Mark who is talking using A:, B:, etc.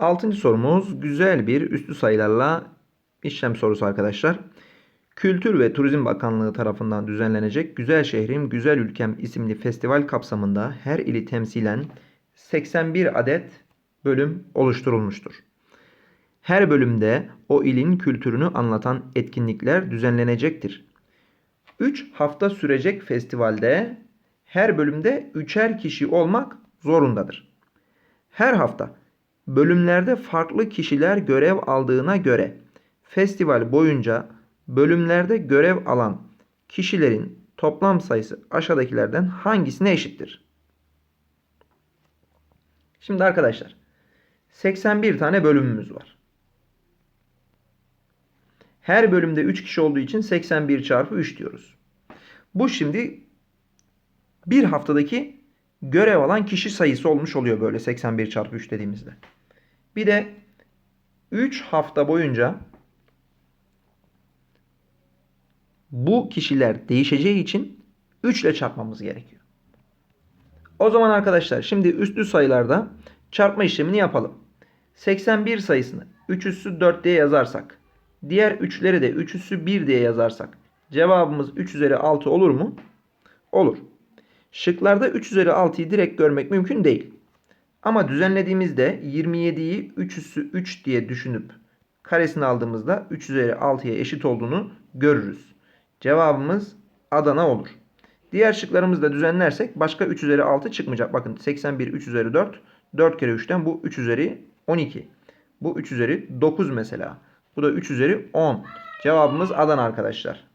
A: Altıncı sorumuz güzel bir üstü sayılarla işlem sorusu arkadaşlar. Kültür ve Turizm Bakanlığı tarafından düzenlenecek Güzel Şehrim Güzel Ülkem isimli festival kapsamında her ili temsilen 81 adet bölüm oluşturulmuştur. Her bölümde o ilin kültürünü anlatan etkinlikler düzenlenecektir. 3 hafta sürecek festivalde her bölümde üçer kişi olmak zorundadır. Her hafta bölümlerde farklı kişiler görev aldığına göre festival boyunca bölümlerde görev alan kişilerin toplam sayısı aşağıdakilerden hangisine eşittir? Şimdi arkadaşlar 81 tane bölümümüz var. Her bölümde 3 kişi olduğu için 81 çarpı 3 diyoruz. Bu şimdi bir haftadaki görev alan kişi sayısı olmuş oluyor böyle 81 çarpı 3 dediğimizde. Bir de 3 hafta boyunca bu kişiler değişeceği için 3 ile çarpmamız gerekiyor. O zaman arkadaşlar şimdi üstlü sayılarda çarpma işlemini yapalım. 81 sayısını 3 üssü 4 diye yazarsak, diğer 3'leri de 3 üssü 1 diye yazarsak cevabımız 3 üzeri 6 olur mu? Olur. Şıklarda 3 üzeri 6'yı direkt görmek mümkün değil. Ama düzenlediğimizde 27'yi 3 üssü 3 diye düşünüp karesini aldığımızda 3 üzeri 6'ya eşit olduğunu görürüz. Cevabımız Adana olur. Diğer şıklarımızı da düzenlersek başka 3 üzeri 6 çıkmayacak. Bakın 81 3 üzeri 4. 4 kere 3'ten bu 3 üzeri 12. Bu 3 üzeri 9 mesela. Bu da 3 üzeri 10. Cevabımız Adana arkadaşlar.